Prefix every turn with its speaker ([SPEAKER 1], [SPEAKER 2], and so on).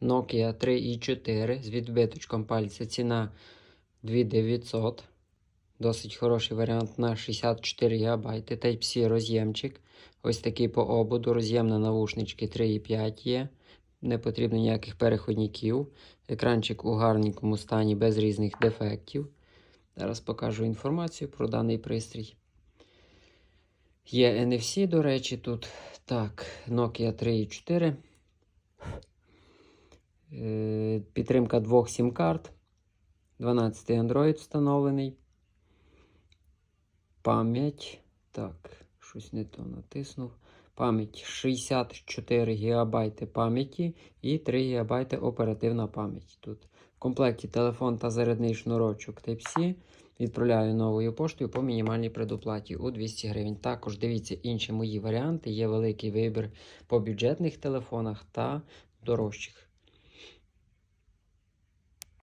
[SPEAKER 1] Nokia 3i4 з відбиточком пальця. Ціна 2900. Досить хороший варіант на 64 ГБ. Type-C роз'ємчик. Ось такий по ободу. Роз'єм на навушнички 3,5 є. Не потрібно ніяких переходників. Екранчик у гарненькому стані без різних дефектів. Зараз покажу інформацію про даний пристрій. Є NFC, до речі, тут. Так, Nokia 3.4. Підтримка двох сім-карт. 12 Android встановлений. Пам'ять. Так, щось не то натиснув. Пам'ять 64 ГБ пам'яті і 3 ГБ оперативна пам'ять. Тут в комплекті телефон та зарядний шнурочок Type-C. Відправляю новою поштою по мінімальній предоплаті у 200 гривень. Також дивіться інші мої варіанти. Є великий вибір по бюджетних телефонах та дорожчих.